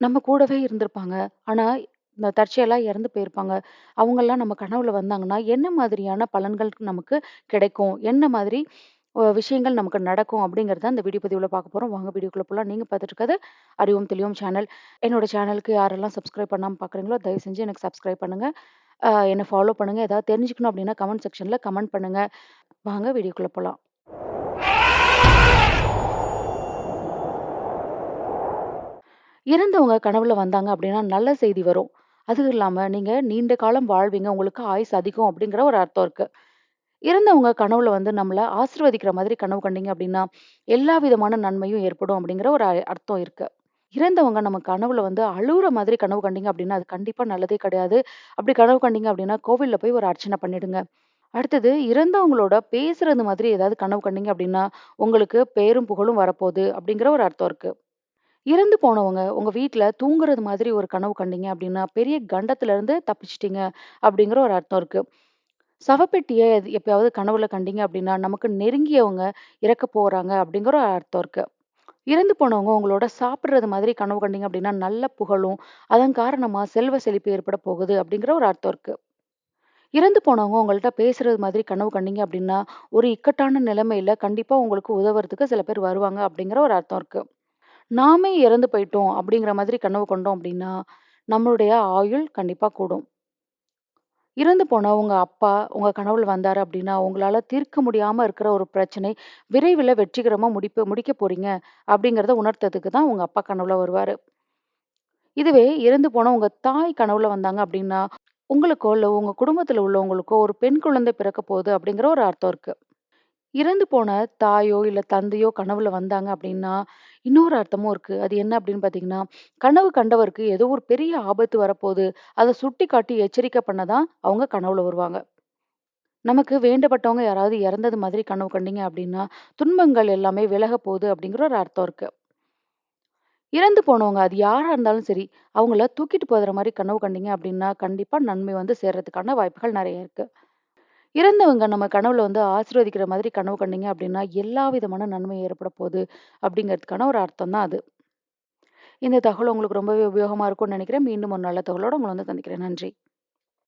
நம்ம கூடவே இருந்திருப்பாங்க. ஆனா, இந்த தற்செயலா இறந்து போயிருப்பாங்க. அவங்கலாம் நம்ம கனவுல வந்தாங்கன்னா, என்ன மாதிரியான பலன்கள் நமக்கு கிடைக்கும்? என்ன மாதிரி அ விஷயங்கள் நமக்கு நடக்கும்? அப்படிங்கிறத இந்த வீடியோ பதிவுல பார்க்க போறோம். வாங்க வீடியோக்குள்ள போலாம். நீங்க பார்த்துட்டு இருக்கிறது அறிவும் தெளிவோம் சேனல். என்னோட சேனலுக்கு யாரெல்லாம் சப்ஸ்கிரைப் பண்ணாம பார்க்குறீங்களோ, தயவு செஞ்சு எனக்கு சப்ஸ்கிரைப் பண்ணுங்க. அ என்ன ஃபாலோ பண்ணுங்க. ஏதாவது தெரிஞ்சுக்கணும் அப்படின்னா கமெண்ட் செக்ஷன்ல கமெண்ட் பண்ணுங்க. வாங்க வீடியோக்குள்ள போலாம். இறந்தவங்க கனவுல வந்தாங்க அப்படின்னா, நல்ல செய்தி வரும். அதுவும் இல்லாம நீங்க நீண்ட காலம் வாழ்வீங்க. உங்களுக்கு ஆயுசு அதிகம் அப்படிங்கிற ஒரு அர்த்தம் இருக்கு. இறந்தவங்க கனவுல வந்து நம்மள ஆசிர்வதிக்கிற மாதிரி கனவு கண்டீங்க அப்படின்னா, எல்லா விதமான நன்மையும் ஏற்படும் அப்படிங்கிற ஒரு அ அர்த்தம் இருக்கு. இறந்தவங்க நம்ம கனவுல வந்து அழுகுற மாதிரி கனவு கண்டீங்க அப்படின்னா, அது கண்டிப்பா நல்லதே கிடையாது. அப்படி கனவு கண்டீங்க அப்படின்னா, கோவில்ல போய் ஒரு அர்ச்சனை பண்ணிடுங்க. அடுத்தது இறந்தவங்களோட பேசுறது மாதிரி ஏதாவது கனவு கண்டீங்க அப்படின்னா, உங்களுக்கு பேரும் புகழும் வரப்போகுது அப்படிங்கிற ஒரு அர்த்தம் இருக்கு. இறந்து போனவங்க உங்க வீட்ல தூங்குறது மாதிரி ஒரு கனவு கண்டீங்க அப்படின்னா, பெரிய கண்டத்துல இருந்து தப்பிச்சிட்டீங்க அப்படிங்கிற ஒரு அர்த்தம் இருக்கு. சவப்பெட்டியை எது எப்பயாவது கனவுல கண்டீங்க அப்படின்னா, நமக்கு நெருங்கியவங்க இறக்க போறாங்க அப்படிங்கிற ஒரு அர்த்தம் இருக்கு. இறந்து போனவங்க உங்களோட சாப்பிடுறது மாதிரி கனவு கண்டீங்க அப்படின்னா, நல்ல புகழும், அதன் காரணமா செல்வ செழிப்பு ஏற்பட போகுது அப்படிங்கிற ஒரு அர்த்தம் இருக்கு. இறந்து போனவங்க உங்கள்ட்ட பேசுறது மாதிரி கனவு கண்டீங்க அப்படின்னா, ஒரு இக்கட்டான நிலைமையில கண்டிப்பா உங்களுக்கு உதவுறதுக்கு சில பேர் வருவாங்க அப்படிங்கிற ஒரு அர்த்தம் இருக்கு. நாமே இறந்து போயிட்டோம் அப்படிங்கிற மாதிரி கனவு கொண்டோம் அப்படின்னா, நம்மளுடைய ஆயுள் கண்டிப்பா கூடும். இறந்து போன உங்க அப்பா உங்க கனவுல வந்தாரு அப்படின்னா, உங்களால தீர்க்க முடியாம இருக்கிற ஒரு பிரச்சனை விரைவில் வெற்றிகரமா முடிப்பு முடிக்க போறீங்க அப்படிங்கிறத உணர்த்ததுக்கு தான் உங்க அப்பா கனவுல வருவாரு. இதுவே இறந்து போன உங்க தாய் கனவுல வந்தாங்க அப்படின்னா, உங்களுக்கோ இல்லை உங்க குடும்பத்துல உள்ளவங்களுக்கோ ஒரு பெண் குழந்தை பிறக்க போகுது அப்படிங்கிற ஒரு அர்த்தம் இருக்கு. இறந்து போன தாயோ, இல்ல தந்தையோ கனவுல வந்தாங்க அப்படின்னா, இன்னொரு அர்த்தமும் இருக்கு. அது என்ன அப்படின்னு பார்த்தீங்கன்னா, கனவு கண்டவருக்கு ஏதோ ஒரு பெரிய ஆபத்து வரப்போகுது அதை சுட்டி சுட்டிக்காட்டி எச்சரிக்கை பண்ண தான் அவங்க கனவுல வருவாங்க. நமக்கு வேண்டப்பட்டவங்க யாராவது இறந்தது மாதிரி கனவு கண்டீங்க அப்படின்னா, துன்பங்கள் எல்லாமே விலகப் போகுது அப்படிங்கிற ஒரு அர்த்தம் இருக்கு. இறந்து போனவங்க அது யாரா இருந்தாலும் சரி, அவங்கள தூக்கிட்டு போகிற மாதிரி கனவு கண்டீங்க அப்படின்னா, கண்டிப்பா நன்மை வந்து சேர்றதுக்கான வாய்ப்புகள் நெறைய இருக்கு. இறந்தவங்க நம்ம கனவுல வந்து ஆசீர்வதிக்கிற மாதிரி கனவு கண்டீங்க அப்படின்னா, எல்லா விதமான நன்மை ஏற்பட போகுது அப்படிங்கிறதுக்கான ஒரு அர்த்தம் தான் அது. இந்த தகவல் உங்களுக்கு ரொம்பவே உபயோகமா இருக்கும்னு நினைக்கிறேன். மீண்டும் ஒரு நல்ல தகவலோட உங்களை வந்து சந்திக்கிறேன். நன்றி.